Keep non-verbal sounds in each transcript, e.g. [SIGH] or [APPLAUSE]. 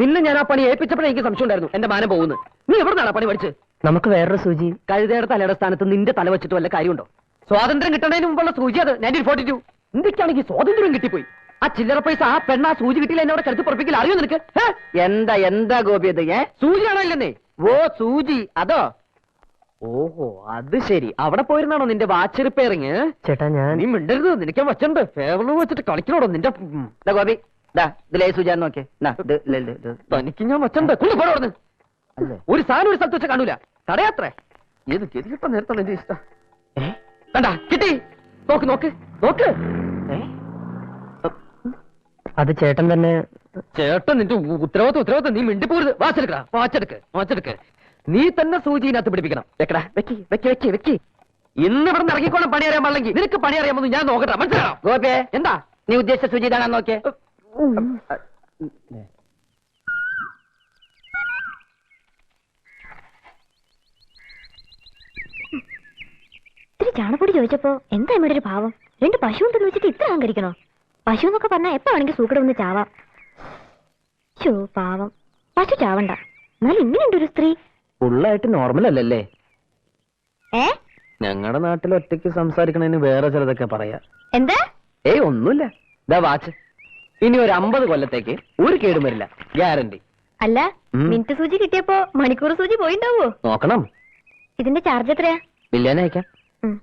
നിന്നെ ഞാൻ ആ പണി ഏൽപ്പിച്ചപ്പോഴേ എനിക്ക് സംശയം ഉണ്ടായിരുന്നു. എന്റെ മാനം പോകുന്നു. നീ എവിടുന്നാണ് പണി പഠിച്ച് നമുക്ക് വേറൊരു സൂചി. കഴുതയുടെ തലയുടെ സ്ഥാനത്ത് നിന്റെ തല വെച്ചിട്ട് വല്ല കാര്യമുണ്ടോ? സ്വാതന്ത്ര്യം കിട്ടണതിന് മുമ്പുള്ള സൂചി അത്. Nineteen forty to. ഇന്ത്യക്കാണെങ്കിൽ സ്വാതന്ത്ര്യം കിട്ടിപ്പോയി? ആ ചില്ലറ പൈസ ആ പെണ്ണ ആ സൂചി കിട്ടിയില്ല എന്നോട് കരുത്ത് പുറപ്പിക്കില്ല. അറിയോ നിനക്ക്? എന്താ എന്താ ഗോപി അത് ഏ? സൂചിയാണോ ഇല്ലെന്നേ ഓ സൂചി. അതോ? ഓഹോ അത് ശരി. അവിടെ പോയിരുന്നാണോ നിന്റെ വാച്ച് റിപ്പയറിങ് ചേട്ടാ ഞാൻ നീ മിണ്ടരുത്. നിനക്ക് വച്ചുണ്ട്. ഫേവറിൽ വെച്ചിട്ട് കളിക്കണോടോ നിന്റെ. ഗോപി. തനിക്ക് ഞാൻ വച്ചുണ്ട് കൊണ്ടുപോടുന്നു ഒരു സാധനം ഒരു സ്ഥലത്ത് വെച്ച കാണൂല. തടയാത്രേ. ഏത് ഗതി കിട്ടാൻ നേരത്താണ് എന്റെ ഇഷ്ടം? കണ്ട കിട്ടി. നോക്ക് നോക്ക് നോക്ക്. അത് ചേട്ടൻ തന്നെ ചേട്ടൻ നിന്റെ ഉത്തരവാദിത്വം ഉത്തരവാദിത്വം. നീ മിണ്ടിപ്പോരുത് വാച്ചെടുക്കടാ വാച്ചെടുക്ക് വാച്ചെടുക്ക് നീ തന്നെ സൂചിനകത്ത് പിടിപ്പിക്കണം. വെക്കടാ വെക്കി വെക്കി വെക്കി വെക്കി. ഇന്ന് ഇവിടെ ഇറങ്ങിക്കോണം പണി അറിയാൻ പാടില്ലെങ്കിൽ. നിനക്ക് പണി അറിയാമെന്ന് ഞാൻ നോക്കട്ടെ. മനസ്സിലാണോ ഗോപേ എന്താ? നീ ഉദ്ദേശിച്ച സൂചി ഇതാണോ നോക്കിയേ? ഇത്തിരി ചാണപ്പൊടി ചോദിച്ചപ്പോ എന്താ ഇവിടെ ഒരു ഭാവം? രണ്ട് പശു ഉണ്ടെന്ന് വെച്ചിട്ട് ഇത്ര അഹങ്കരിക്കണോ? പശു എന്നൊക്കെ പറഞ്ഞാൽ എപ്പോ വേണമെങ്കിൽ സൂക്കട ഒന്ന് ചാവാം. ശോ പാവം. പശു ചാവണ്ട. എന്നാലും ഇങ്ങനെയുണ്ട് ഒരു സ്ത്രീ. ഫുള്ളായിട്ട് നോർമൽ അല്ലല്ലേ? ഏ? ഞങ്ങളുടെ നാട്ടിൽ ഒറ്റയ്ക്ക് സംസാരിക്കണതിന് വേറെ ചിലതൊക്കെ പറയാ. എന്താ? ഏയ് ഒന്നുമില്ല. ഇതാ വാച്ച്. ഇനി ഒരു അമ്പത് കൊല്ലത്തേക്ക് ഒരു കേടും വരില്ല. ഗ്യാരണ്ടി അല്ല. മിനിറ്റ് സൂചി കിട്ടിയപ്പോ മണിക്കൂർ സൂചി പോയിണ്ടാവോ? നോക്കണം. ഇതിന്റെ ചാർജ് എത്രയാ? ബില്ലേനെ അയക്കാം. ഉം.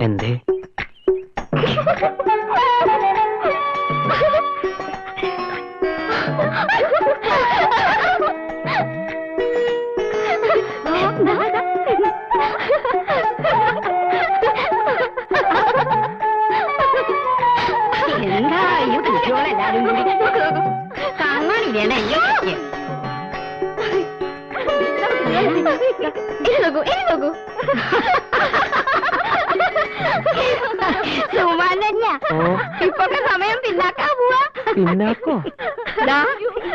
എന്താ? [LAUGHS] തന്നെയാ ഇപ്പൊക്കെ സമയം പിന്നാക്കാ? പോവാ പിന്നാക്കോ ദാ,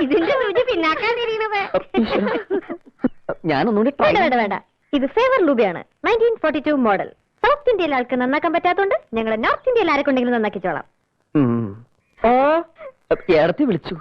ഇതിന്റെ സൂചി പിന്നാക്കാൻ തിരിയണത് ഞാനൊന്നുകൂടി try വേണ്ട വേണ്ട വേണ്ട. ഇത് Favre ലൂബിയാണ്. Nineteen forty two model south ഇന്ത്യയിലെ ആൾക്ക് നന്നാക്കാൻ പറ്റാത്തോണ്ട് ഞങ്ങൾ നോർത്ത് ഇന്ത്യയിൽ ആരെക്കൊണ്ടെങ്കിലും നന്നാക്കിച്ചോളാം ഓ ഏടത്തി വിളിച്ചു.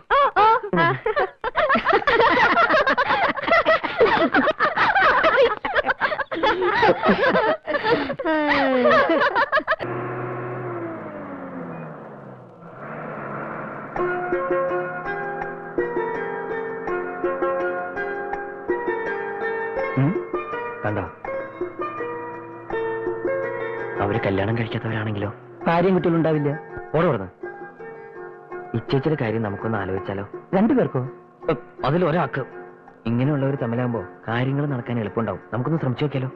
കണ്ടോ? അവർ കല്യാണം കഴിക്കാത്തവരാണെങ്കിലോ? ഭാര്യയും കുട്ടികളുണ്ടാവില്ല ഓടോടുന്നു ഇച്ചേച്ചിയുടെ കാര്യം നമുക്കൊന്ന് ആലോചിച്ചാലോ? രണ്ടുപേർക്കോ? അതിൽ ഒരാൾക്ക് ഇങ്ങനെയുള്ളവർ തമ്മിലാകുമ്പോ കാര്യങ്ങൾ നടക്കാൻ എളുപ്പമുണ്ടാവും. നമുക്കൊന്ന് ശ്രമിച്ചു നോക്കിയാലോ?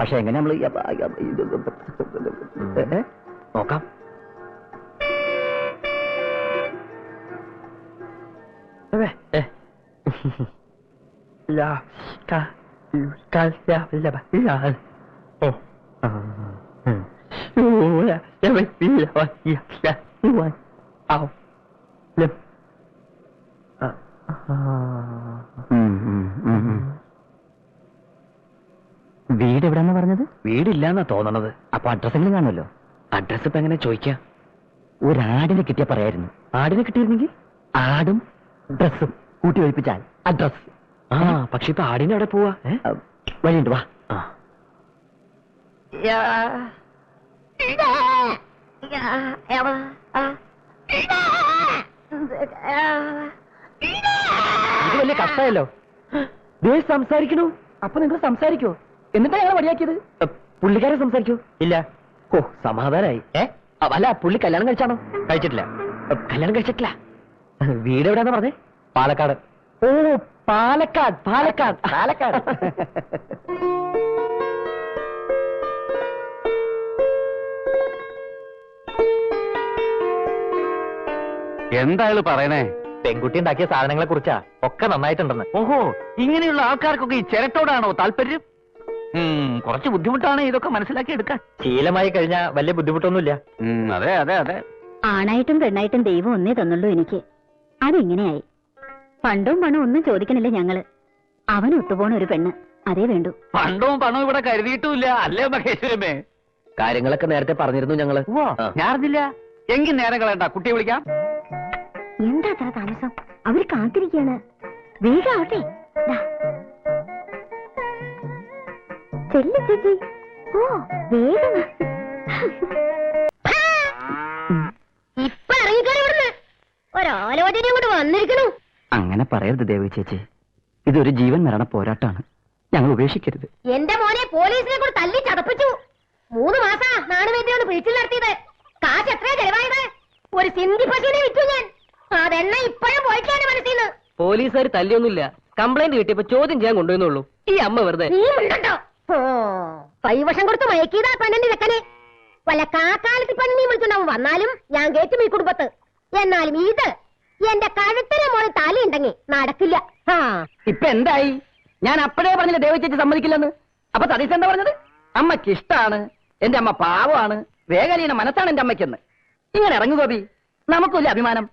പക്ഷെ എങ്ങനെ നമ്മൾ നോക്കാം. ഏ. വീട് എവിടെന്നാ പറഞ്ഞത്? വീടില്ലാന്നാ തോന്നണത്. അപ്പൊ അഡ്രസ്സെങ്കിലും കാണുമല്ലോ. അഡ്രസ് ഇപ്പൊ എങ്ങനെ ചോദിക്കാം? ഒരാടിനെ കിട്ടിയ പറയായിരുന്നു. ആടിനെ കിട്ടിയിരുന്നെങ്കിൽ? ആടും ഡ്രസ്സും കൂട്ടി ഒഴിപ്പിച്ചാൽ അഡ്രസ് ആ പക്ഷെ ഇപ്പൊ ആടിനെ അവിടെ പോവാ. വഴിയുണ്ട് വാ. ആ. ഇത് വലിയ കഷ്ടമല്ലോ ദേ സംസാരിക്കണു അപ്പൊ നിങ്ങൾ സംസാരിക്കോ? എന്നിട്ടാ ഞങ്ങൾ മടിയാക്കിയത്? പുള്ളിക്കാരെ സംസാരിക്കൂ. ഇല്ല. ഓ സമാധാനായി. ഏ? അല്ല പുള്ളി കല്യാണം കഴിച്ചാണോ? കഴിച്ചിട്ടില്ല. കല്യാണം കഴിച്ചിട്ടില്ല. വീട് എവിടെയാന്ന് പറഞ്ഞേ? പാലക്കാട്. ഓ പാലക്കാട് പാലക്കാട്. പാലക്കാട്. [LAUGHS] എന്തായാലും പറയണേ? പെൺകുട്ടി ഉണ്ടാക്കിയ സാധനങ്ങളെ കുറിച്ചാ? ഒക്കെ നന്നായിട്ടുണ്ടെന്ന്. ഓഹോ ഇങ്ങനെയുള്ള ആൾക്കാർക്കൊക്കെ ഈ ചിരട്ടോടാണോ താല്പര്യം? കുറച്ച് ബുദ്ധിമുട്ടാണ് ഇതൊക്കെ മനസ്സിലാക്കി എടുക്കാൻ. ശീലമായി കഴിഞ്ഞാൽ വലിയ ബുദ്ധിമുട്ടൊന്നുമില്ല. അതെ അതെ അതെ. ആണായിട്ടും പെണ്ണായിട്ടും ദൈവം ഒന്നേ തന്നുള്ളൂ എനിക്ക്. അതിങ്ങനെയായി. പണ്ടും പണം ഒന്നും ചോദിക്കണില്ല ഞങ്ങൾ. അവൻ ഒത്തുപോണ ഒരു പെണ്ണ് അതേ വേണ്ടു. പണ്ടവും പണവും ഇവിടെ കരുതിയിട്ടില്ല അല്ലേ മഹേശ്വരമേ കാര്യങ്ങളൊക്കെ നേരത്തെ പറഞ്ഞിരുന്നു ഞങ്ങൾ. ഞാൻ അറിഞ്ഞില്ല എങ്കിൽ നേരം കളയണ്ട കുട്ടിയെ വിളിക്കാം. എന്താ അത്ര താമസം? അവർ കാത്തിരിക്കാണ് വേഗാവട്ടെ. ദാ. ചെല്ല് ചേച്ചി. ഓ വേഗം. ഇപ്പൊ ഒരാലോചന വന്നിരിക്കണു. അങ്ങനെ പറയരുത് ദേവി ചേച്ചി. ഇതൊരു ജീവൻ മരണ പോരാട്ടാണ്. ഞങ്ങൾ ഉപേക്ഷിക്കരുത്. എന്റെ മോനെ പോലീസിനെ കൂടെ തല്ലി ചതപ്പിച്ചു. മൂന്ന് മാസാ നാണുവേദ്യയോട് പിടിച്ചിൽ നടത്തിയത്. കാശ് എത്രയാ ചെലവായത്? ഒരു സിന്ധി പശുവിനെ വിറ്റു ഞാൻ. അതെണ്ണ ഇപ്പോഴും പോയിട്ടാണ് മനസ്സിന്ന്? പോലീസുകാർ തല്ലിയൊന്നുമില്ല. കംപ്ലൈന്റ് കിട്ടിയപ്പോ ചോദ്യം ചെയ്യാൻ കൊണ്ടുവന്നുള്ളൂ ഈ അമ്മ വെറുതെ. നീ ഉണ്ടോ ഓ കൈവശം കൊടുത്ത് മയക്കിയതാ പെണ്ണിന്റെ ചെക്കനെ. വല്ല കാക്കാലത്ത് നീ വിളിച്ചുണ്ടാവും വന്നാലും ഞാൻ കേറ്റും ഈ കുടുംബത്ത്. എന്നാലും ഇത് എന്റെ കഴുത്തിലെ മോളെ തല ഉണ്ടെങ്കിൽ നടക്കില്ല ഇപ്പൊ എന്തായി? ഞാൻ അപ്പോഴേ പറഞ്ഞില്ല ദേവചേച്ചി സമ്മതിക്കില്ലെന്ന്? അപ്പൊ സതീശ് എന്താ പറഞ്ഞത്? അമ്മയ്ക്ക് ഇഷ്ടാണ്. എന്റെ അമ്മ പാവമാണ്. വേഗലീന മനസ്സാണ് എന്റെ അമ്മയ്ക്കെന്ന്. ഇങ്ങനെ ഇറങ്ങു ഗോപി. നമുക്കില്ല അഭിമാനം?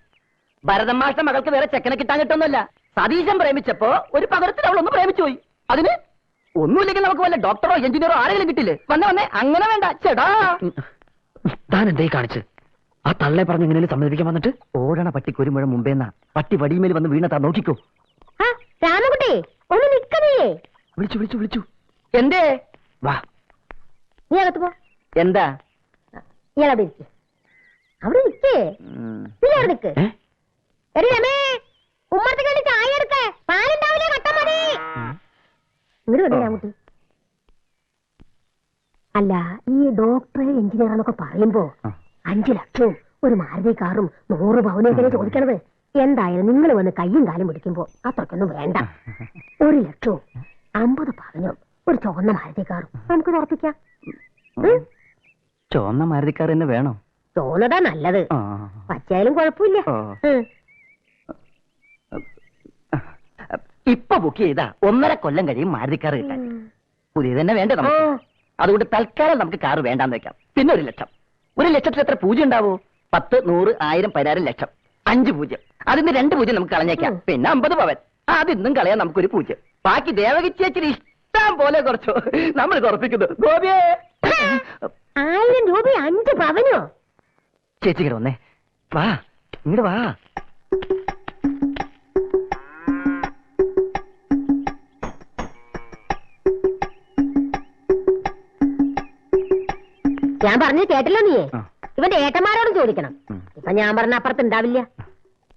ഭരതൻ മാഷ്ട മകൾക്ക് വേറെ ചെക്കനെ കിട്ടാൻ കിട്ടുന്നില്ല സതീശൻ പ്രേമിച്ചപ്പോ ഒരു പകരത്തിൽ അവൾ ഒന്ന് പ്രേമിച്ചു പോയി. അതിന് ഒന്നുമില്ലെങ്കിൽ നമുക്ക് വല്ല ഡോക്ടറോ എഞ്ചിനീയറോ ആരെങ്കിലും കിട്ടില്ലേ? വന്നേ വന്നേ അങ്ങനെ വേണ്ട. ചേടാ. താൻ എന്തേ കാണിച്ച്? ആ തള്ളെ പറഞ്ഞ് എങ്ങനെയും സമ്മതിപ്പിക്കാൻ വന്നിട്ട്? ഓടണ പട്ടി ഒരു മുമ്പേ മുമ്പേന്നാ. പട്ടി വടിമേൽ വന്ന് വീണ താ നോക്കിക്കോ. ആ, രാമൻകുട്ടി ഒന്ന് നിക്കണേ വിളിച്ചു വിളിച്ചു വിളിച്ചു. എന്തേ? വാ. നീ അകത്ത് പോ. എന്താ? അവിടെ ഇരിക്ക്. അവിടെ നിക്കേ. നീ അവിടെ നിക്ക്. അല്ല ഈ ഡോക്ടറെ എഞ്ചിനീയർ എന്നൊക്കെ പറയുമ്പോ. അഞ്ചു ലക്ഷവും ഒരു മാരുതി കാറും നൂറ് പവനൊക്കെ ചോദിക്കണത്? എന്തായാലും നിങ്ങൾ വന്ന് കയ്യും കാലും പിടിക്കുമ്പോ അത്രക്കൊന്നും വേണ്ട. ഒരു ലക്ഷവും അമ്പത് പവനും ഒരു ചുവന്ന മാരുതി കാറും നമുക്ക് ഉറപ്പിക്കാം. ചോന്ന മാരുതി കാർ തന്നെ വേണോ? ചുവന്നതാ നല്ലത്. പച്ചയായാലും കുഴപ്പമില്ല ഓ. ഉം. ഇപ്പൊ ബുക്ക് ചെയ്താ ഒന്നര കൊല്ലം കഴിയും മാരുതി കാർ കിട്ടാൻ പുതിയത് തന്നെ വേണ്ട നമുക്ക്. അതുകൊണ്ട് തൽക്കാലം നമുക്ക് കാർ വേണ്ടാന്ന് വെക്കാം. പിന്നെ ഒരു ലക്ഷം. ഒരു ലക്ഷത്തിൽ എത്ര പൂജ ഉണ്ടാവോ? പത്ത് നൂറ് ആയിരം പതിനായിരം ലക്ഷം. അഞ്ച് പൂജ്യം. അതിന് രണ്ട് പൂജ്യം നമുക്ക് കളഞ്ഞേക്കാം. പിന്നെ അമ്പത് പവൻ. അതിന്നും കളയാൻ നമുക്കൊരു പൂജ്യം. ബാക്കി ദേവകി ചേച്ചിന് ഇഷ്ടം പോലെ കുറച്ചോ. നമ്മൾ കുറപ്പിക്കുന്നു. ഗോപിയേ! ആയിരം രൂപ അഞ്ച് പവനോ? ചേച്ചി ഇങ്ങട് വന്നേ. വാ ഇങ്ങോട്ട് വാ. ഞാൻ പറഞ്ഞു കേട്ടല്ലോ നീ ഇവന്റെ ഏട്ടന്മാരോടും ചോദിക്കണം. ഇപ്പൊ ഞാൻ പറഞ്ഞ അപ്പുറത്ത് ഉണ്ടാവില്ല.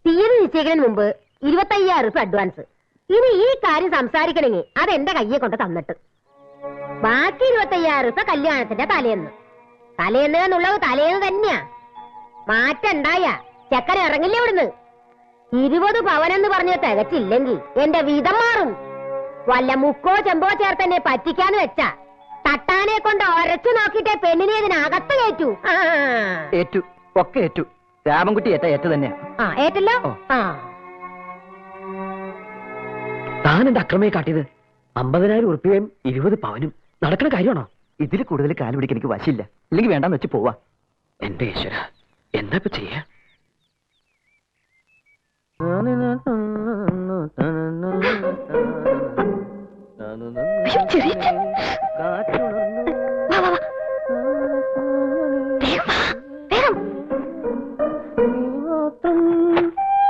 തീയതി നിശ്ചയിക്കുന്നതിന് മുമ്പ് ഇരുപത്തയ്യായിരം രൂപ അഡ്വാൻസ് ഇനി ഈ കാര്യം സംസാരിക്കണമെങ്കിൽ അത് എന്റെ കയ്യെ കൊണ്ട് തന്നിട്ട്. ബാക്കി ഇരുപത്തയ്യായിരം രൂപ കല്യാണത്തിന്റെ തലേന്ന്. തലേന്ന് എന്നുള്ളത് തലേന്ന് തന്നെയാ. മാറ്റണ്ടായ ചെക്കൻ ഇറങ്ങില്ല ഇവിടുന്ന്? ഇരുപത് പവനെന്ന് പറഞ്ഞ് തികച്ചില്ലെങ്കിൽ എന്റെ വീതം മാറും. വല്ല മുക്കോ ചെമ്പോ ചേർത്തന്നെ പറ്റിക്കാന്ന് വെച്ചാ തട്ടാനെ കൊണ്ട് ഒരച്ചു നോക്കിട്ടേ പെണ്ണിനെ ഇതിനകത്ത് കയറ്റു ആ. ഏറ്റു ഒക്കെ ഏറ്റു രാമൻകുട്ടി ഏറ്റ ഏറ്റ തന്നെയാ ആ ഏറ്റല്ലോ ആ താൻ എന്റെ അക്രമയെ കാട്ടിയത് അമ്പതിനായിരം ഉറുപ്പികയും ഇരുപത് പവനും നടക്കണ കാര്യമാണോ ഇതിൽ കൂടുതൽ കാലം പിടിക്കാൻ എനിക്ക് വശില്ല ഇല്ലെങ്കിൽ വേണ്ടാന്ന് വെച്ച് പോവാ എന്റെ ഈശ്വര എന്താ ഇപ്പൊ ചെയ്യാ അയ്യോ, ചെറിയച്ഛൻ. വാ, വാ, വാ. വേഗം വാ, വേഗം.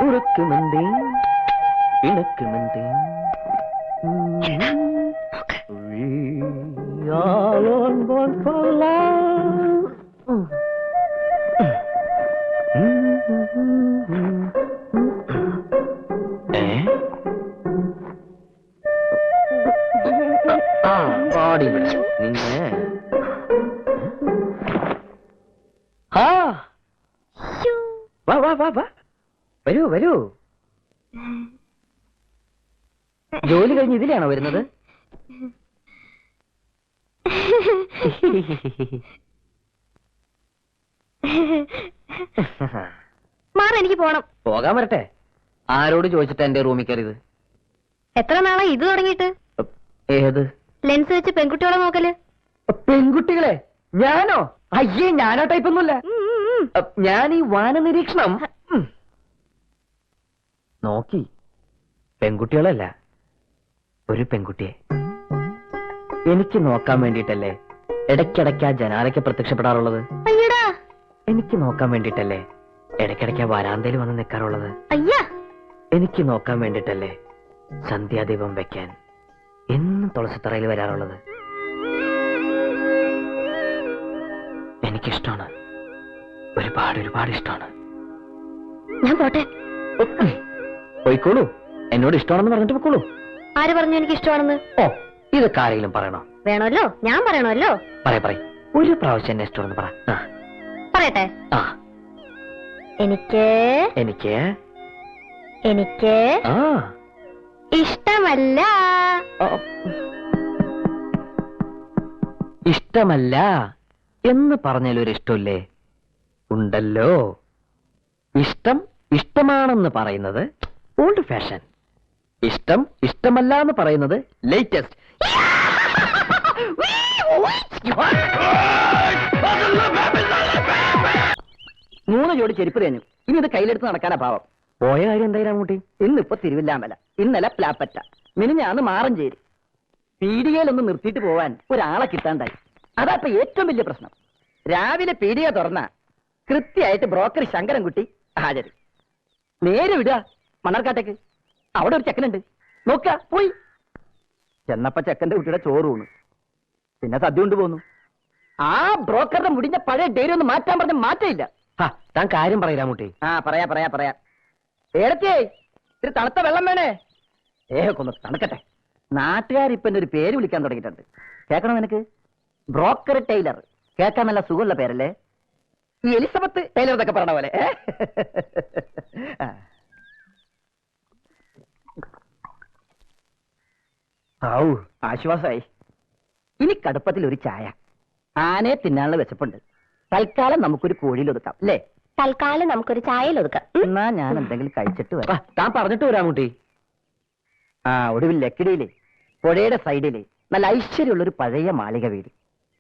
ഉറക്കുമെന്തേ ഇണക്കുമെന്തേ എന്താ? നോക്ക്. ജോലി കഴിഞ്ഞ് ഇതിലാണോ വരുന്നത്? മാറ് എനിക്ക് പോണം. പോകാൻ വരട്ടെ. ആരോട് ചോദിച്ചിട്ട് എന്റെ റൂമിൽ കയറിയത്? എത്ര നാളെ ഇത് തുടങ്ങിയിട്ട്? ഏത്? ലെൻസ് വെച്ച് പെൺകുട്ടികളെ നോക്കൽ. പെൺകുട്ടികളെ? ഞാനോ? അയ്യേ ഞാനോ ടൈപ്പൊന്നുമില്ല ഉം, ഉം. ഞാൻ ഈ വാന നിരീക്ഷണം. നോക്കി. പെൺകുട്ടികളല്ല. ഒരു പെൺകുട്ടിയെ. എനിക്ക് നോക്കാൻ വേണ്ടിയിട്ടല്ലേ ഇടയ്ക്കിടയ്ക്ക് ആ ജനാലയ്ക്ക് പ്രത്യക്ഷപ്പെടാറുള്ളത്? എനിക്ക് നോക്കാൻ വേണ്ടിയിട്ടല്ലേ ഇടയ്ക്കിടയ്ക്ക് വരാന്തയിൽ വന്ന് നിൽക്കാറുള്ളത്? എനിക്ക് നോക്കാൻ വേണ്ടിട്ടല്ലേ സന്ധ്യാദീപം വെക്കാൻ എന്നും തുളസിത്തറയിൽ വരാറുള്ളത്? എനിക്കിഷ്ടമാണ്. ഒരുപാട് ഒരുപാട് ഇഷ്ടമാണ്. ഞാൻ പോട്ടെ. പോയിക്കോളൂ. എന്നോട് ഇഷ്ടമാണെന്ന് പറഞ്ഞിട്ട് പോയിക്കോളൂ. ആര് പറഞ്ഞു എനിക്ക് ഇഷ്ടമാണെന്ന്? ഓ ഇത് ആരെങ്കിലും പറയണോ? വേണമല്ലോ ഞാൻ പറയണമല്ലോ. പറയ പറയ. ഒരു പ്രാവശ്യം എന്നെ ഇഷ്ടമാണെന്ന് പറ. ആ, പറയട്ടെ. ആ. എനിക്ക് എനിക്ക്? എനിക്ക് ആ. ഇഷ്ടമല്ല. ആ. ഇഷ്ടമല്ല എന്ന് പറഞ്ഞാൽ ഒരു ഇഷ്ടമില്ലേ? ഉണ്ടല്ലോ. ഇഷ്ടം ഇഷ്ടമാണെന്ന് പറയുന്നത് ഓൾഡ് ഫാഷൻ ഇഷ്ടം ഇഷ്ടമല്ല എന്ന് പറയുന്നത് ലേറ്റസ്റ്റ് മൂന്ന് ജോഡി ചെരുപ്പ് തേഞ്ഞു. ഇനി ഇത് കയ്യിലെടുത്ത് നടക്കാനാ പാവം. പോയ കാര്യം എന്തായാലും കൂട്ടി ഇന്നിപ്പോ തിരുവില്ലാമല. ഇന്നലെ പ്ലാപ്പറ്റ. മിനിഞ്ഞാന്ന് മാറഞ്ചേരി. പീടികയിലൊന്ന് നിർത്തിയിട്ട് പോവാൻ ഒരാളെ കിട്ടാണ്ടായി. അതാ ഇപ്പൊ ഏറ്റവും വലിയ പ്രശ്നം. രാവിലെ പീടിക തുറന്ന കൃത്യമായിട്ട് ബ്രോക്കർ ശങ്കരൻകുട്ടി ഹാജര്. നേരെ വിടുക മണ്ണാർക്കാട്ടേക്ക്. അവിടെ ഒരു ചെക്കനുണ്ട്. നോക്ക പോയി. ചെന്നപ്പ ചെക്കന്റെ കുട്ടിയുടെ ചോറ് വീണ് പിന്നെ സദ്യ കൊണ്ട് പോന്നു. ആ ബ്രോക്കറുടെ മുടിഞ്ഞ പഴയ ഡേരി ഒന്ന് മാറ്റാൻ പറഞ്ഞ മാറ്റമില്ല. താൻ കാര്യം പറയാ മുട്ടി. ആ പറയാ പറയാ പറയാ. ഏടത്തിയേ ഇത്തിരി തണുത്ത വെള്ളം വേണേ. ഏ കൊന്ന് തണുക്കട്ടെ. നാട്ടുകാർ ഇപ്പൊ എന്റെ ഒരു പേര് വിളിക്കാൻ തുടങ്ങിയിട്ടുണ്ട്. കേൾക്കണം നിനക്ക്? Broker tailor. കേൾക്കാൻ നല്ല സുഖമുള്ള പേരല്ലേ? ഈ എലിസബത്ത് ടൈലർ എന്നൊക്കെ പറഞ്ഞ പോലെ ഏ? ആ. ഔ ആശ്വാസമായി. ഇനി കടുപ്പത്തിൽ ഒരു ചായ. ആനയെ തിന്നാനുള്ള വിശപ്പുണ്ട്. തൽക്കാലം നമുക്കൊരു കോഴിയിൽ ഒതുക്കാം അല്ലേ? തൽക്കാലം നമുക്കൊരു ചായയിൽ ഒതുക്കാം. എന്നാ ഞാൻ എന്തെങ്കിലും കഴിച്ചിട്ട് വരാം. താൻ പറഞ്ഞിട്ട് വരാം കുട്ടി. ആ ഒടുവിൽ ലക്കിടിയിലെ പുഴയുടെ സൈഡിലെ നല്ല ഐശ്വര്യമുള്ള ഒരു പഴയ മാളിക വീട്.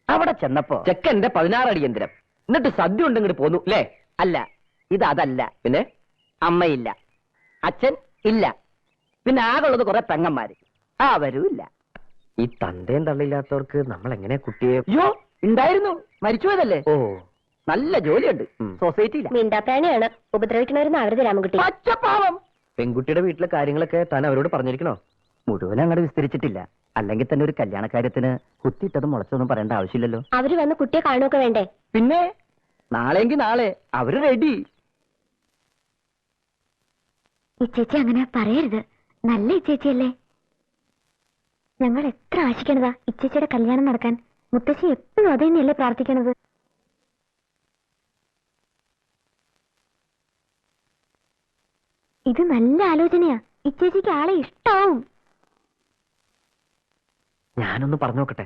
അവിടെ ചെന്നപ്പോ ചെക്കന്റെ പതിനാറ് അടിയന്തരം എന്നിട്ട് സദ്യ ഉണ്ട് ഇങ്ങോട്ട് പോന്നു അല്ലേ? അല്ല ഇത് അതല്ല. പിന്നെ? അമ്മയില്ല. അച്ഛൻ ഇല്ല. പിന്നെ ആകുള്ളത് കുറെ പെങ്ങന്മാര്. ആ ഇല്ല. ഈ തന്തയും തള്ളില്ലാത്തവർക്ക് നമ്മൾ എങ്ങനെ കുട്ടിയെ അയ്യോ ഉണ്ടായിരുന്നു. മരിച്ചുപോയതല്ലേ ഓ. നല്ല ജോലിയുണ്ട്. സൊസൈറ്റിയിൽ മിണ്ടാപ്രാണിയാണ് ഉപദ്രവിക്കണവരെന്ന് അവരുടെ രാമൻകുട്ടി. പച്ചപ്പാവം. പെൺകുട്ടിയുടെ വീട്ടിലെ കാര്യങ്ങളൊക്കെ താൻ അവരോട് പറഞ്ഞിരിക്കണോ? മുഴുവൻ അങ്ങോട്ട് വിസ്തരിച്ചിട്ടില്ല. അല്ലെങ്കിൽ തന്നെ ഒരു കല്യാണ കാര്യത്തിന് കുത്തിയിട്ടതും മുളച്ചൊന്നും പറയേണ്ട ആവശ്യമില്ലല്ലോ. അവർ വന്ന് കുട്ടിയെ കാണുകയൊക്കെ വേണ്ടേ? പിന്നെ നാളെങ്കി നാളെ. അവർ റെഡി ഇച്ചേച്ചി അങ്ങനെ പറയരുത്. നല്ല ഇച്ചേച്ചിയല്ലേ ഞങ്ങൾ എത്ര ആശിക്കണതാ ഇച്ചേച്ചിയുടെ കല്യാണം നടക്കാൻ? മുത്തശ്ശി എപ്പോഴും അത് തന്നെയല്ലേ പ്രാർത്ഥിക്കണത്? ഇത് നല്ല ആലോചനയാ. ഇച്ചേച്ചിക്ക് ആളെ ഇഷ്ടാവും. ഞാനൊന്ന് പറഞ്ഞു നോക്കട്ടെ?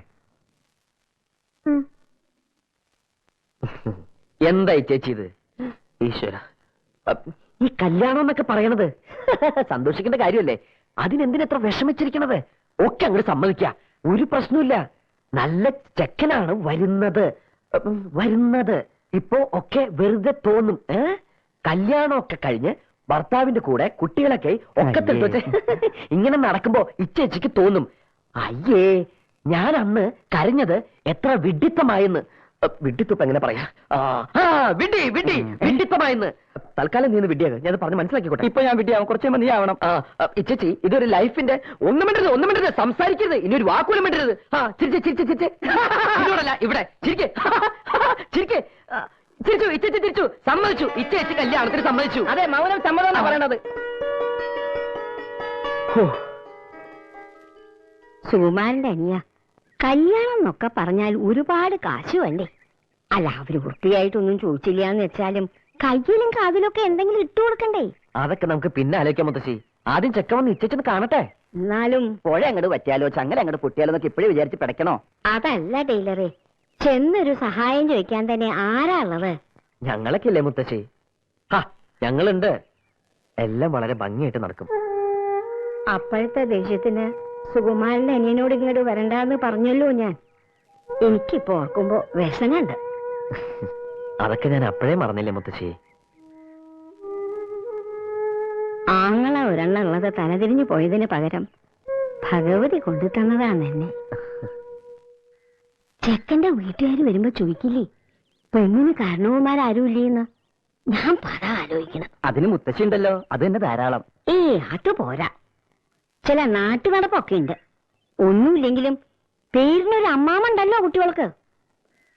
[LAUGHS] എന്താ ഇച്ചേച്ചി ഇത്? ഈശ്വര. ഈ കല്യാണം എന്നൊക്കെ പറയണത്. [LAUGHS] സന്തോഷിക്കേണ്ട കാര്യമല്ലേ? അതിനെന്തിനെത്ര വിഷമിച്ചിരിക്കണത്? ഒക്കെ അങ്ങോട്ട് സമ്മതിക്ക. ഒരു പ്രശ്നമില്ല നല്ല ചെക്കനാണ് വരുന്നത്. വരുന്നത്. ഇപ്പോ ഒക്കെ വെറുതെ തോന്നും. ഏ? കല്യാണമൊക്കെ കഴിഞ്ഞ് ഭർത്താവിന്റെ കൂടെ കുട്ടികളൊക്കെ ഒക്കെ തെളിവെച്ച് വെച്ച് ഇങ്ങനെ നടക്കുമ്പോ ഇച്ചേച്ചിക്ക് തോന്നും. അയ്യേ ഞാൻ അന്ന് കരഞ്ഞത് എത്ര വിഡിത്തമായെന്ന്. ഇപ്പൊ എങ്ങനെ പറയാ? ആ, ആ, വിഡി വിഡി വിഡിത്തമായെന്ന് തൽക്കാലം നീ വിഡിയാക ഞാൻ പറഞ്ഞ് മനസ്സിലാക്കിക്കോട്ടെ. ഇപ്പൊ ഞാൻ വിഡിയാവും കുറച്ച് നീ ആവണം. ആ ആ, ഇതൊരു ലൈഫിന്റെ ഒന്നും മിണ്ടരുത് ഒന്നും മിണ്ടരുത്. സംസാരിക്കരുത്. ഇനി ഒരു വാക്കുപോലും മിണ്ടരുത്. ആ ചിരിച്ച് ചിരിച്ച് ചിരിച്ച്. ഇതോടല്ല ഇവിടെ. ചിരിക്ക്. ചിരിക്ക്. ചിരിച്ചു ഇച്ചേച്ചി തിരിച്ചു സമ്മതിച്ചു. ഇച്ചേച്ചി കല്യാണത്തിന് സമ്മതിച്ചു. അതെ മൗനം സമ്മതമാണ് പറയണത്. സുകുമാരന്റെ അനിയ. കല്യാണം എന്നൊക്കെ പറഞ്ഞാൽ ഒരുപാട് കാശ് വേണ്ടേ? അല്ല അവർ വൃത്തിയായിട്ടൊന്നും ചോദിച്ചില്ല എന്ന് വെച്ചാലും കയ്യിലും കാതിലൊക്കെ എന്തെങ്കിലും ഇട്ടു കൊടുക്കണ്ടേ? അതൊക്കെ നമുക്ക് പിന്നെ ആലോചിക്കാം മുത്തശ്ശി. ആദ്യം ചെക്ക വന്ന് ഇച്ചേച്ചൊന്ന് കാണട്ടെ. എന്നാലും പുഴ അങ്ങോട്ട് പറ്റിയാലോ ചങ്ങല അങ്ങോട്ട് പൊട്ടിയാലോ എന്നൊക്കെ ഇപ്പോഴും വിചാരിച്ച് പിടയ്ക്കണോ? അതല്ല ടൈലറെ ചെന്നൊരു സഹായം ചോദിക്കാൻ തന്നെ ആരാ ഉള്ളത് ഞങ്ങളൊക്കെ ഇല്ലേ മുത്തശ്ശി. ഹാ ഞങ്ങളുണ്ട്. എല്ലാം വളരെ ഭംഗിയായിട്ട് നടക്കും. അപ്പോഴത്തെ ദേഷ്യത്തിന് സുകുമാരന്റെ അനിയനോട് ഇങ്ങോട്ട് വരണ്ടെന്ന് പറഞ്ഞല്ലോ ഞാൻ. എനിക്കിപ്പോ ഓർക്കുമ്പോ വ്യസനുണ്ട് അതൊക്കെ ഞാൻ അപ്പോഴേ മറന്നില്ലേ മുത്തശ്ശി? ആങ്ങള ഒരെണ്ണം ഉള്ളത് തലതിരിഞ്ഞു പോയതിന് പകരം ഭഗവതി കൊണ്ടു തന്നതാണ് എന്നെ. ചെക്കന്റെ വീട്ടുകാർ വരുമ്പോ ചോദിക്കില്ലേ പെണ്ണിന് കാരണവന്മാരാരും ഇല്ലേന്ന് ഞാൻ പറ ആലോചിക്കണം. അതിന് മുത്തശ്ശി ഉണ്ടല്ലോ അത് തന്നെ ധാരാളം. ഏ അത് പോരാ. ചില നാട്ടു നടപ്പൊക്കെ ഉണ്ട് ഒന്നുമില്ലെങ്കിലും പേരിനൊരു അമ്മാമുണ്ടല്ലോ കുട്ടികൾക്ക്.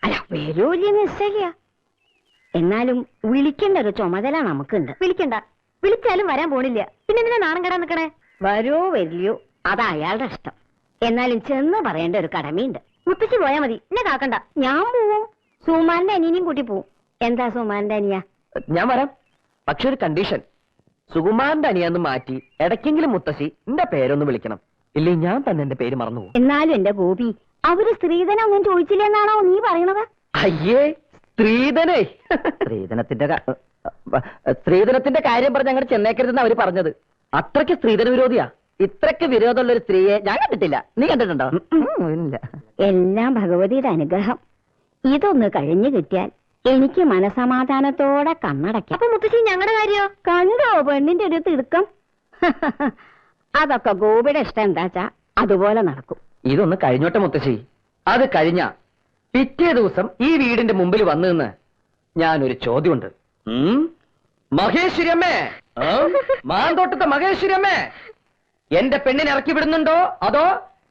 അല്ല വരൂല്ല നിശ്ചയ എന്നാലും വിളിക്കേണ്ട ഒരു ചുമതല നമുക്കുണ്ട്. വിളിക്കണ്ട. വിളിച്ചാലും വരാൻ പോണില്ല. പിന്നെ എന്തിനാ നാണം കടാൻ നിൽക്കണേ വരോ വരില്ലയോ അത് അയാളുടെ ഇഷ്ടം. എന്നാലും ചെന്ന് പറയേണ്ട ഒരു കടമയുണ്ട്. മുത്തശ്ശി പോയാ മതി. എന്നെ കാക്കണ്ട. ഞാൻ പോവും. സുമാന്റെ അനിയനെയും കൂട്ടി പോവും. എന്താ സുമാന്റെ അനിയ? ഞാൻ വരാം. പക്ഷെ ഒരു കണ്ടീഷൻ സുകുമാരന്റെ അനിയാന്ന് മാറ്റി ഇടയ്ക്കെങ്കിലും മുത്തശ്ശി എന്റെ പേരൊന്ന് വിളിക്കണം. ഇല്ലേ ഞാൻ തന്നെ എന്റെ പേര് മറന്നു പോകും എന്നാലും എന്റെ ഗോപി അവർ സ്ത്രീധനം ഒന്നും ചോദിച്ചില്ലെന്നാണോ നീ പറയണത്? അയ്യേ സ്ത്രീധനേ. സ്ത്രീധനത്തിന്റെ ക- സ്ത്രീധനത്തിന്റെ കാര്യം പറഞ്ഞ് അങ്ങോട്ട് ചെന്നേക്കരുതെന്ന് അവർ പറഞ്ഞത്. അത്രയ്ക്ക് സ്ത്രീധന വിരോധിയാ. ഇത്രയ്ക്ക് വിരോധമുള്ള ഒരു സ്ത്രീയെ ഞാൻ കണ്ടിട്ടില്ല. നീ കണ്ടിട്ടുണ്ടോ? ഇല്ല എല്ലാം ഭഗവതിയുടെ അനുഗ്രഹം. ഇതൊന്ന് കഴിഞ്ഞു കിട്ടിയാൽ എനിക്ക് മനസമാധാനത്തോടെ കണ്ണടയ്ക്കാം. അപ്പൊ മുത്തശ്ശി ഞങ്ങളുടെ കാര്യോ? കണ്ടോ പെണ്ണിന്റെ ഒരു തിടുക്കം അതൊക്കെ ഗോപിയുടെ ഇഷ്ടം എന്താച്ചാ അതുപോലെ നടക്കും. ഇതൊന്ന് കഴിഞ്ഞോട്ടെ മുത്തശ്ശി. അത് കഴിഞ്ഞ പിറ്റേ ദിവസം ഈ വീടിന്റെ മുമ്പിൽ വന്നു നിന്ന് ഞാനൊരു ചോദ്യമുണ്ട്. ഉം? മഹേശ്വരിയമ്മേ! ആ? മാന്തോട്ടത്തെ മഹേശ്വരിയമ്മേ! എന്റെ പെണ്ണിനെ ഇറക്കി വിടുന്നുണ്ടോ? അതോ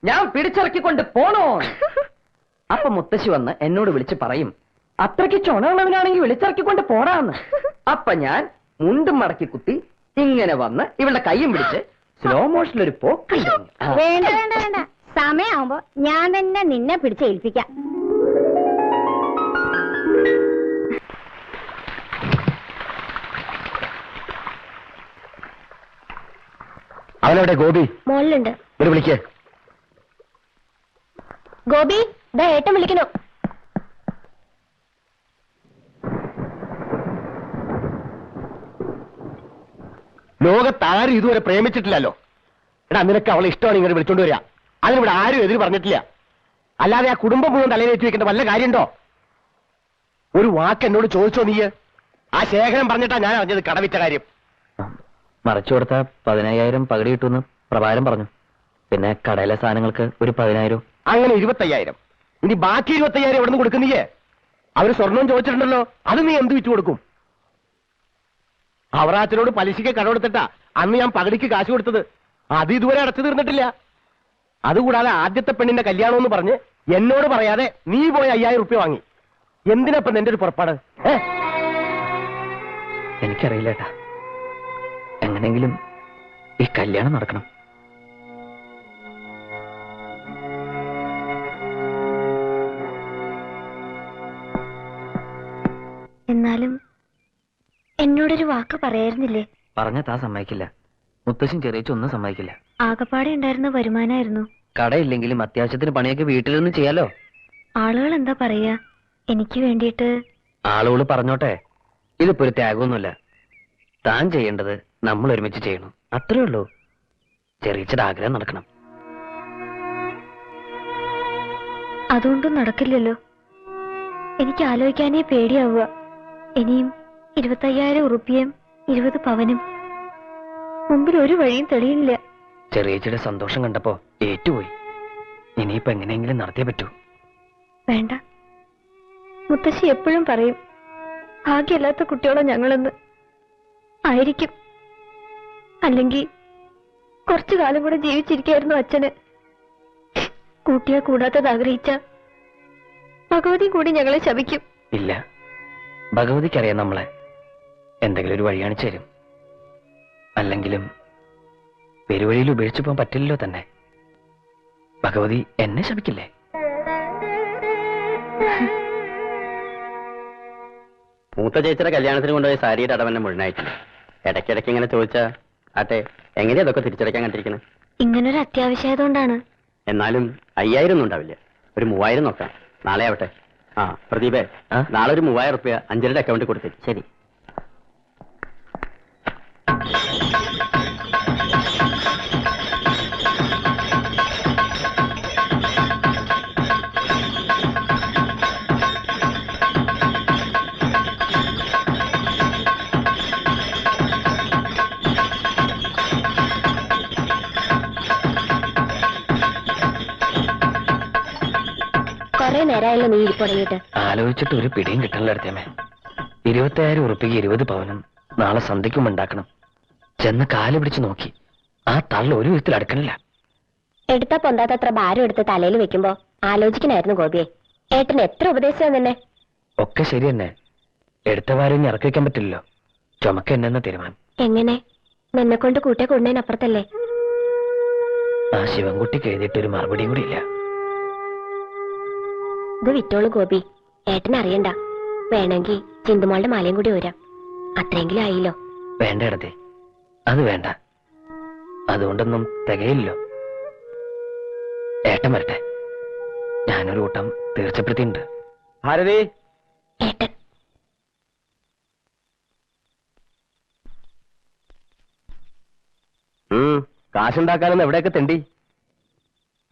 ഞാൻ പിടിച്ചിറക്കിക്കൊണ്ട് പോണോ? [LAUGHS] അപ്പൊ മുത്തശ്ശി വന്ന് എന്നോട് വിളിച്ച് പറയും അത്രയ്ക്ക് ചുണയുള്ളവനാണെങ്കിൽ വിളിച്ചിറക്കിക്കൊണ്ട് പോടാന്ന് [LAUGHS] അപ്പൊ ഞാൻ മുണ്ടും മടക്കി കുത്തി ഇങ്ങനെ വന്ന് ഇവളുടെ കൈയും പിടിച്ച് സ്ലോ മോഷനിൽ ഒരു പോക്ക്. വേണ്ട വേണ്ട വേണ്ട. ഞാൻ തന്നെ നിന്നെ പിടിച്ച് ഏൽപ്പിക്കാം. അവനവിടെ ഗോപി. മോളിലുണ്ട്. ഒരു വിളിക്കേ. ഗോപി ദാ ഏട്ടൻ വിളിക്കണു ലോകത്താരും ഇതുവരെ പ്രേമിച്ചിട്ടില്ലല്ലോ. എടാ നിനക്ക് അവളെ ഇഷ്ടമാണ് ഇങ്ങനെ വിളിച്ചോണ്ട് വരിക അതിനിവിടെ ആരും എതിര് പറഞ്ഞിട്ടില്ല. അല്ലാതെ ആ കുടുംബം മുഴുവൻ തലയിൽ വെച്ച് വെക്കേണ്ട വല്ല കാര്യമുണ്ടോ? ഒരു വാക്ക് എന്നോട് ചോദിച്ചോ നീ ആ ശേഖരം പറഞ്ഞിട്ടാ ഞാൻ അറിഞ്ഞത് കടവിറ്റ കാര്യം. മറച്ചു കൊടുത്ത പതിനയ്യായിരം പകടി കിട്ടുമെന്ന് പ്രഭാരം പറഞ്ഞു. പിന്നെ കടയിലെ സാധനങ്ങൾക്ക് ഒരു പതിനായിരം അങ്ങനെ ഇരുപത്തയ്യായിരം. ഇനി ബാക്കി ഇരുപത്തയ്യായിരം എവിടെ നിന്ന് കൊടുക്കുന്നീയേ അവർ സ്വർണം ചോദിച്ചിട്ടുണ്ടല്ലോ. അത് നീ എന്ത് വിറ്റ് കൊടുക്കും അവറാച്ചനോട് പലിശയ്ക്ക് കടമെടുത്തിട്ടാ അന്ന് ഞാൻ പകടിക്ക് കാശ് കൊടുത്തത് അത് ഇതുവരെ അടച്ചു തീർന്നിട്ടില്ല. അതുകൂടാതെ ആദ്യത്തെ പെണ്ണിന്റെ കല്യാണം എന്ന് പറഞ്ഞ് എന്നോട് പറയാതെ നീ പോയി അയ്യായിരം റുപ്യ വാങ്ങി. എന്തിനപ്പം നിന്റെ ഒരു പുറപ്പാട്? എനിക്കറിയില്ല ഏട്ടാ. എങ്ങനെങ്കിലും ഈ കല്യാണം നടക്കണം. എന്നോടൊരു വാക്ക് പറയായിരുന്നില്ലേ? പറഞ്ഞ താ സമ്മതിക്കില്ല. മുത്തശ്ശൻ ചെറിയ ഒന്നും സമ്മതിക്കില്ല. ആകപ്പാടെ ഉണ്ടായിരുന്ന വരുമാനായിരുന്നു. കടയില്ലെങ്കിലും അത്യാവശ്യത്തിന് പണിയൊക്കെ വീട്ടിലൊന്നും ചെയ്യാലോ? ആളുകൾ എന്താ പറയാ? എനിക്ക് വേണ്ടിയിട്ട് ആളുകൾ പറഞ്ഞോട്ടെ. ഇതിപ്പോ ഒരു ത്യാഗമൊന്നുമില്ല. താൻ ചെയ്യേണ്ടത് നമ്മൾ ഒരുമിച്ച് ചെയ്യണം. അത്രേ ഉള്ളൂ. ചെറിയച്ചയുടെ ആഗ്രഹം നടക്കണം. അതുകൊണ്ടും നടക്കില്ലല്ലോ. എനിക്ക് ആലോചിക്കാനേ പേടിയാവുക. ഇനിയും ഇരുപത്തയ്യായിരം ഉറുപ്പിയും ഇരുപത് പവനും. മുമ്പിൽ ഒരു വഴിയും തെളിയില്ല ചെറിയ ചെറിയ സന്തോഷം കണ്ടപ്പോ ഏറ്റുപോയി. ഇനിയിപ്പോ എങ്ങനെയെങ്കിലും നടത്തിയേ പറ്റൂ. വേണ്ട. മുത്തശ്ശി എപ്പോഴും പറയും ഭാഗ്യമില്ലാത്ത കുട്ടികളോ ഞങ്ങളെന്ന്. ആയിരിക്കും. അല്ലെങ്കിൽ കുറച്ചു കാലം കൂടെ ജീവിച്ചിരിക്കായിരുന്നു അച്ഛന്. കൂട്ടിയാ കൂടാത്തത് ആഗ്രഹിച്ച ഭഗവതി കൂടി ഞങ്ങളെ ശപിക്കും. ഇല്ല. ഭഗവതിക്കറിയാം നമ്മളെ. എന്തെങ്കിലും ഒരു വഴി കാണിച്ചു തരും. അല്ലെങ്കിലും പെരുവഴിയിൽ ഉപേക്ഷിച്ചു പോകാൻ പറ്റില്ലല്ലോ തന്നെ. ഭഗവതി എന്നെ ശപിക്കില്ലേ? മൂത്ത ചേച്ചിയുടെ കല്യാണത്തിന് കൊണ്ടുപോയ സാരിയുടെ അടവന്നെ മുഴുവനായിട്ടില്ല ഇടയ്ക്കിടയ്ക്ക് ഇങ്ങനെ ചോദിച്ചാ ആട്ടെ എങ്ങനെയാ അതൊക്കെ തിരിച്ചടയ്ക്കാൻ കണ്ടിരിക്കുന്നത് ഇങ്ങനൊരു അത്യാവശ്യമായതുകൊണ്ടാണ്. എന്നാലും അയ്യായിരം ഒന്നും ഉണ്ടാവില്ല. ഒരു മൂവായിരം നോക്കാം നാളെ ആവട്ടെ. ആ പ്രദീപേ നാളെ ഒരു മൂവായിരം റുപ്യ അഞ്ചരയുടെ അക്കൗണ്ടിൽ കൊടുത്തേ. ശരി. കൊറേ നേരമായല്ലോ നീ ഇരിപ്പുടങ്ങിയിട്ട് ആലോചിച്ചിട്ട് ഒരു പിടിയും കിട്ടണില്ല അടുത്തേമേ. ഇരുപത്തയ്യായിരം ഉറുപ്പിക്ക് ഇരുപത് പവനും നാളെ സന്ധ്യക്കും ഉണ്ടാക്കണം. ചെന്ന് കാൽ പിടിച്ച് നോക്കി. ആ തള്ള ഒരു വിധത്തിൽ അടുക്കണില്ല. എടുത്ത പൊന്താത്തത്ര ഭാരം എടുത്ത് തലയിൽ വെക്കുമ്പോ ആലോചിക്കണായിരുന്നു ഗോപിയെ. ഏട്ടൻ എത്ര ഉപദേശം തന്നെ ഒക്കെ ശരി തന്നെ. എടുത്ത ഭാരം ഇറക്കി വെക്കാൻ പറ്റില്ലല്ലോ. ചുമക്ക എന്നെന്ന തീരുമാനം? എങ്ങനെ? നിന്നെ കൊണ്ട് കൂട്ടിയ കൊണ്ടതിനപ്പുറത്തല്ലേ ആ ശിവൻകുട്ടിക്ക് എഴുതിയിട്ട് ഒരു മറുപടിയും കൂടി ഇല്ല. ഇത് വിറ്റോളൂ ഗോപി. ഏട്ടൻ അറിയണ്ട. വേണമെങ്കിൽ ചിന്തുമോളുടെ മാലയും കൂടി വരാം അത്രയെങ്കിലും ആയില്ലോ. വേണ്ട ഇടത്തെ അത് വേണ്ട. അതുകൊണ്ടൊന്നും തികയില്ലോ ഏട്ടൻ വരട്ടെ. ഞാനൊരു കൂട്ടം തീർച്ചപ്പെടുത്തിയിട്ടുണ്ട്. ഭാരതി. ഏട്ടൻ. കാശുണ്ടാക്കാനെന്ന് എവിടെയൊക്കെ തെണ്ടി?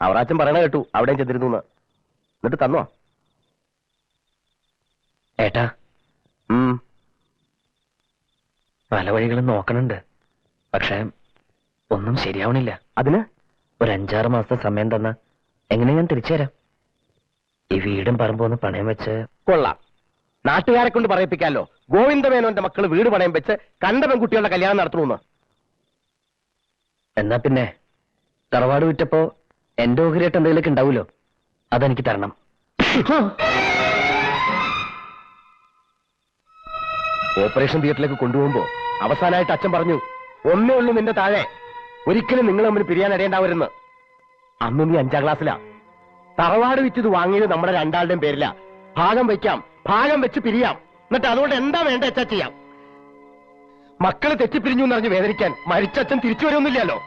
അവറാച്ചൻ പറയണ കേട്ടു അവിടെയും ചെന്നിരുന്നു എന്നിട്ട് തന്നോ? ഏട്ടാ. പല വഴികളും നോക്കണുണ്ട്. പക്ഷേ ഒന്നും ശരിയാവണില്ല. അതിന്? ഒരു അഞ്ചാറ് മാസത്തെ സമയം തന്ന എങ്ങനെ ഞാൻ തിരിച്ചു തരാം ഈ വീടും പറമ്പും പണയം വെച്ച് കൊള്ളാം. നാട്ടുകാരെ കൊണ്ട് പറയിപ്പിക്കാലോ. ഗോവിന്ദമേനോന്റെ മക്കൾ വീട് പണയം വെച്ച് കണ്ട പെൺകുട്ടികളുടെ കല്യാണം നടത്തണമെന്ന് എന്നാ പിന്നെ തറവാട് വിറ്റപ്പോ എന്റെ ഓഹരിയായിട്ട് എന്തെങ്കിലുമൊക്കെ ഉണ്ടാവുമല്ലോ അതെനിക്ക് തരണം. ഓപ്പറേഷൻ തിയേറ്ററിലേക്ക് കൊണ്ടുപോകുമ്പോ അവസാനമായിട്ട് അച്ഛൻ പറഞ്ഞു ഒന്നേ ഉള്ളൂ നിന്റെ താഴെ. ഒരിക്കലും നിങ്ങൾ തമ്മിൽ പിരിയാൻ ഇടയുണ്ടാവരുന്ന് അന്ന് നീ അഞ്ചാം ക്ലാസ്സിലാ. തറവാട് വിറ്റത് വാങ്ങിയത് നമ്മുടെ രണ്ടാളുടെയും പേരില. ഭാഗം വെക്കാം ഭാഗം വെച്ച് പിരിയാം. എന്നിട്ട് അതുകൊണ്ട് എന്താ വേണ്ട അച്ഛാ ചെയ്യാം? മക്കൾ തെറ്റിപ്പിരിഞ്ഞു എന്നറിഞ്ഞ് വേദനിക്കാൻ മരിച്ച അച്ഛൻ തിരിച്ചു വരുമൊന്നുമില്ലല്ലോ